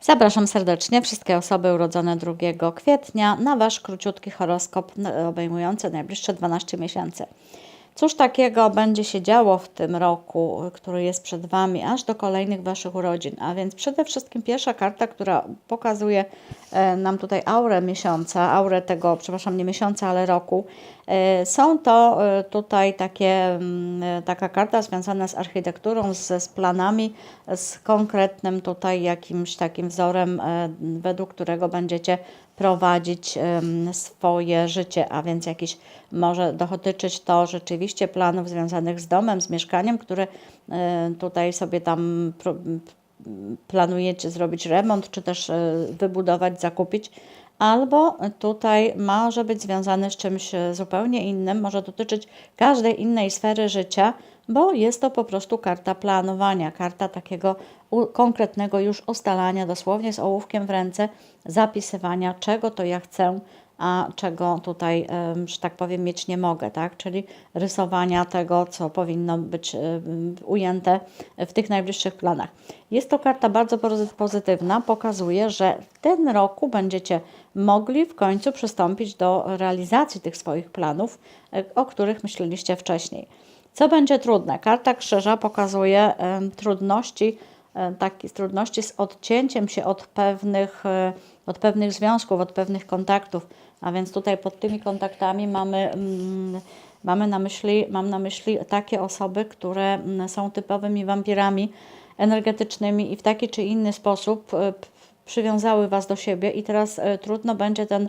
Zapraszam serdecznie wszystkie osoby urodzone 2 kwietnia na Wasz króciutki horoskop obejmujący najbliższe 12 miesięcy. Cóż takiego będzie się działo w tym roku, który jest przed Wami, aż do kolejnych Waszych urodzin? A więc przede wszystkim pierwsza karta, która pokazuje e, nam tutaj aurę miesiąca, aurę tego, przepraszam, nie miesiąca, ale roku. E, Są to e, tutaj takie, mm, taka karta związana z architekturą, z, z planami, z konkretnym tutaj jakimś takim wzorem, według którego będziecie prowadzić swoje życie, a więc jakiś może dotyczyć to rzeczywiście planów związanych z domem, z mieszkaniem, które e, tutaj sobie tam planujecie zrobić remont, czy też e, wybudować, zakupić. Albo tutaj może być związane z czymś e, zupełnie innym, może dotyczyć każdej innej sfery życia, bo jest to po prostu karta planowania, karta takiego konkretnego już ustalania, dosłownie z ołówkiem w ręce, zapisywania, czego to ja chcę, a czego tutaj, że tak powiem, mieć nie mogę, tak? Czyli rysowania tego, co powinno być ujęte w tych najbliższych planach. Jest to karta bardzo pozy- pozytywna, pokazuje, że w tym roku będziecie mogli w końcu przystąpić do realizacji tych swoich planów, e, o których myśleliście wcześniej. Co będzie trudne? Karta krzyża pokazuje trudności, e, takie trudności z odcięciem się od pewnych, e, od pewnych związków, od pewnych kontaktów. A więc tutaj pod tymi kontaktami mamy, mm, mamy na myśli, mam na myśli takie osoby, które mm, są typowymi wampirami energetycznymi i w taki czy inny sposób przywiązały Was do siebie i teraz e, trudno będzie ten,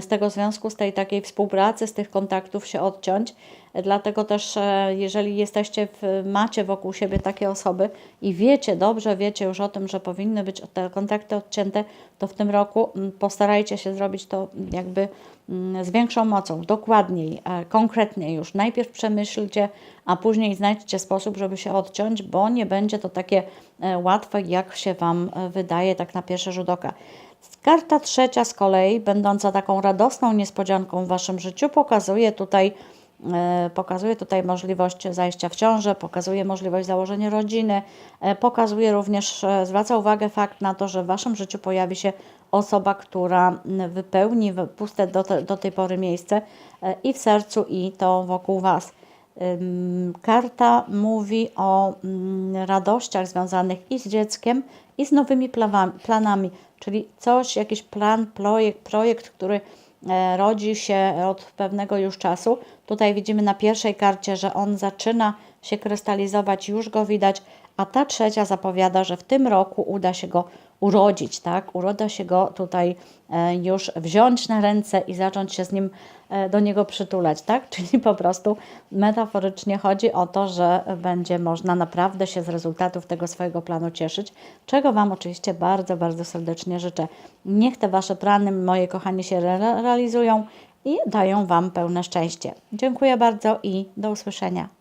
z tego związku, z tej takiej współpracy, z tych kontaktów się odciąć. E, Dlatego też, e, jeżeli jesteście, w, macie wokół siebie takie osoby i wiecie, dobrze wiecie już o tym, że powinny być te kontakty odcięte, to w tym roku mm, postarajcie się zrobić to jakby mm, z większą mocą, dokładniej, e, konkretniej już. Najpierw przemyślcie, a później znajdźcie sposób, żeby się odciąć, bo nie będzie to takie e, łatwe, jak się Wam e, wydaje tak na pierwszy rzut oka. Karta trzecia z kolei, będąca taką radosną niespodzianką w Waszym życiu, pokazuje tutaj, e, pokazuje tutaj możliwość zajścia w ciążę, pokazuje możliwość założenia rodziny, e, pokazuje również, e, zwraca uwagę fakt na to, że w Waszym życiu pojawi się osoba, która wypełni puste do, te, do tej pory miejsce e, i w sercu, i to wokół Was. Karta mówi o mm, radościach związanych i z dzieckiem, i z nowymi planami, czyli coś, jakiś plan, projekt, projekt który e, rodzi się od pewnego już czasu. Tutaj widzimy na pierwszej karcie, że on zaczyna się krystalizować, już go widać, a ta trzecia zapowiada, że w tym roku uda się go urodzić, tak? Uda się go tutaj e, już wziąć na ręce i zacząć się z nim e, do niego przytulać, tak? Czyli po prostu metaforycznie chodzi o to, że będzie można naprawdę się z rezultatów tego swojego planu cieszyć, czego Wam oczywiście bardzo, bardzo serdecznie życzę. Niech te Wasze plany, moje kochanie, się re- realizują i dają Wam pełne szczęście. Dziękuję bardzo i do usłyszenia.